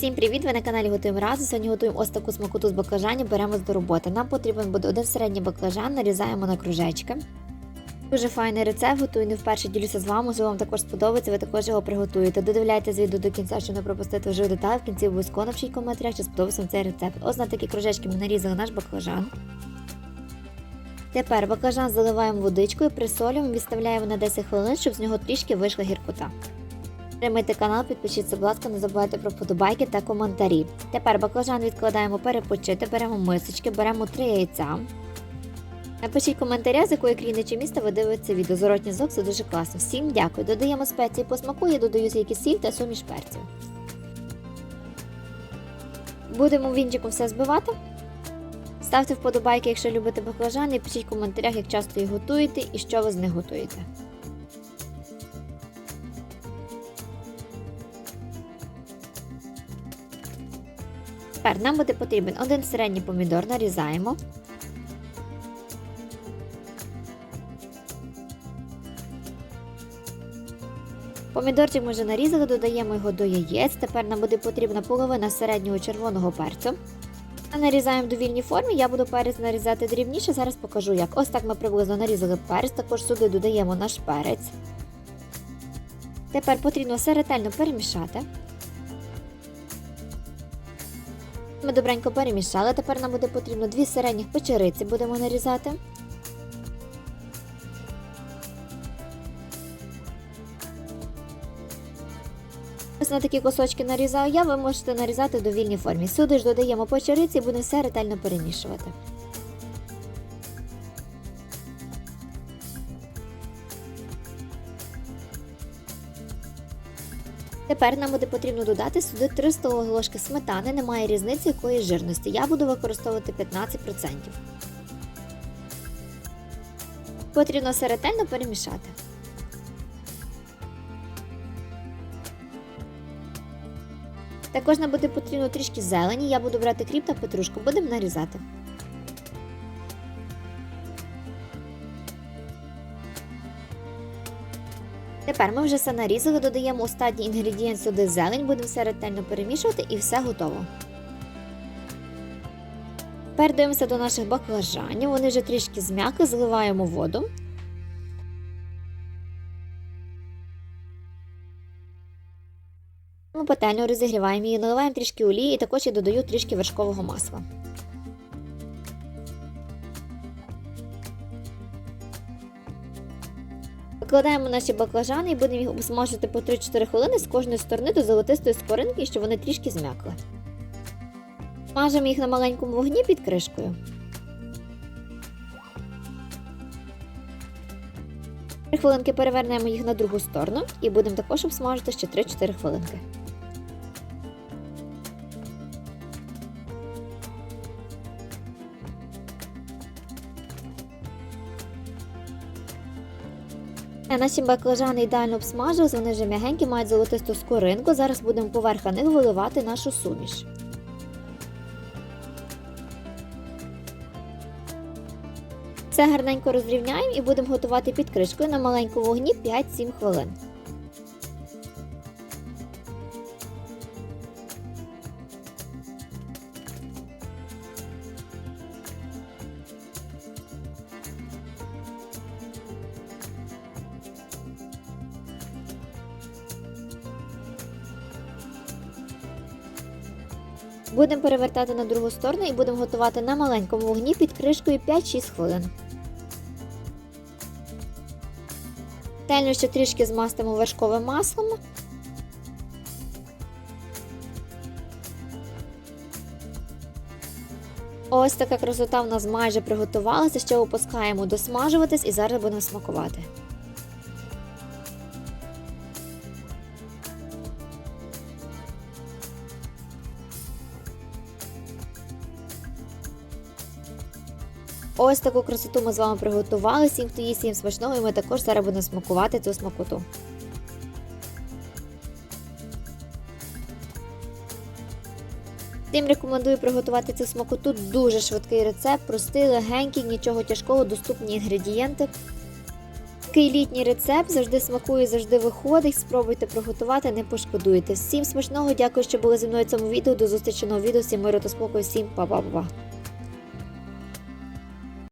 Всім привіт! Ви на каналі Готуємо разом. Сьогодні готуємо ось таку смакоту з баклажанів, беремо до роботи. Нам потрібен буде один середній баклажан, нарізаємо на кружечки. Дуже файний рецепт, готую не вперше ділюся з вами, можливо, вам також сподобається, ви також його приготуєте. Додивляйтесь відео до кінця, щоб не пропустити важливі деталі. В кінці обов'язково напишіть в коментарях, чи сподобався вам цей рецепт. Ось на такі кружечки ми нарізали наш баклажан. Тепер баклажан заливаємо водичкою, присолюємо, відставляємо на 10 хвилин, щоб з нього трішки вийшла гіркота. Підтримайте канал, підпишіться, будь ласка, не забувайте про вподобайки та коментарі. Тепер баклажан відкладаємо перепочити, беремо мисочки, беремо 3 яйця. Напишіть коментаря, з якої країни чи міста ви дивитеся відео. Зворотній звук це дуже класно. Всім дякую. Додаємо спеції по смаку, я додаю тільки сіль та суміш перців. Будемо вінчиком все збивати. Ставте вподобайки, якщо любите баклажани, пишіть в коментарях, як часто їх готуєте і що ви з них готуєте. Тепер нам буде потрібен один середній помідор, нарізаємо. Помідорчик ми вже нарізали, додаємо його до яєць. Тепер нам буде потрібна половина середнього червоного перцю. Нарізаємо в довільній формі. Я буду перець нарізати дрібніше. Зараз покажу як. Ось так ми приблизно нарізали перець, також сюди додаємо наш перець. Тепер потрібно все ретельно перемішати. Ми добренько перемішали. Тепер нам буде потрібно дві середніх печериці, будемо нарізати. Ось на такі кусочки нарізаю я, ви можете нарізати в довільній формі. Сюди ж додаємо печериці і будемо все ретельно перемішувати. Тепер нам буде потрібно додати сюди 3 столові ложки сметани, немає різниці якої жирності. Я буду використовувати 15%. Потрібно все ретельно перемішати. Також нам буде потрібно трішки зелені. Я буду брати кріп та петрушку, будемо нарізати. Тепер ми вже все нарізали, додаємо останній інгредієнт сюди зелень, будемо все ретельно перемішувати і все готово. Тепер дивимося до наших баклажанів, вони вже трішки зм'якли, заливаємо воду. Ми пательню розігріваємо її, наливаємо трішки олії і також я додаю трішки вершкового масла. Викладаємо наші баклажани і будемо їх обсмажити по 3-4 хвилини з кожної сторони до золотистої скоринки, щоб вони трішки зм'якли. Смажимо їх на маленькому вогні під кришкою. Три хвилинки перевернемо їх на другу сторону і будемо також обсмажити ще 3-4 хвилинки. А Наші баклажани ідеально обсмажились, вони вже м'ягенькі, мають золотисту скоринку. Зараз будемо поверх них виливати нашу суміш. Все гарненько розрівняємо і будемо готувати під кришкою на маленькому вогні 5-7 хвилин. Будемо перевертати на другу сторону і будемо готувати на маленькому вогні під кришкою 5-6 хвилин. Тельно ще трішки змастимо вершковим маслом. Ось така красота в нас майже приготувалася. Ще опускаємо досмажуватись і зараз будемо смакувати. Ось таку красоту ми з вами приготували. Всім, хто їсть їм смачного, і ми також зараз будемо смакувати цю смакоту. Всім рекомендую приготувати цю смакоту. Дуже швидкий рецепт, простий, легенький, нічого тяжкого, доступні інгредієнти. Легкий літній рецепт завжди смакує, завжди виходить. Спробуйте приготувати, не пошкодуєте. Всім смачного, дякую, що були зі мною в цьому відео. До зустрічі нового відео. Всім миру та спокою, всім па-па-па.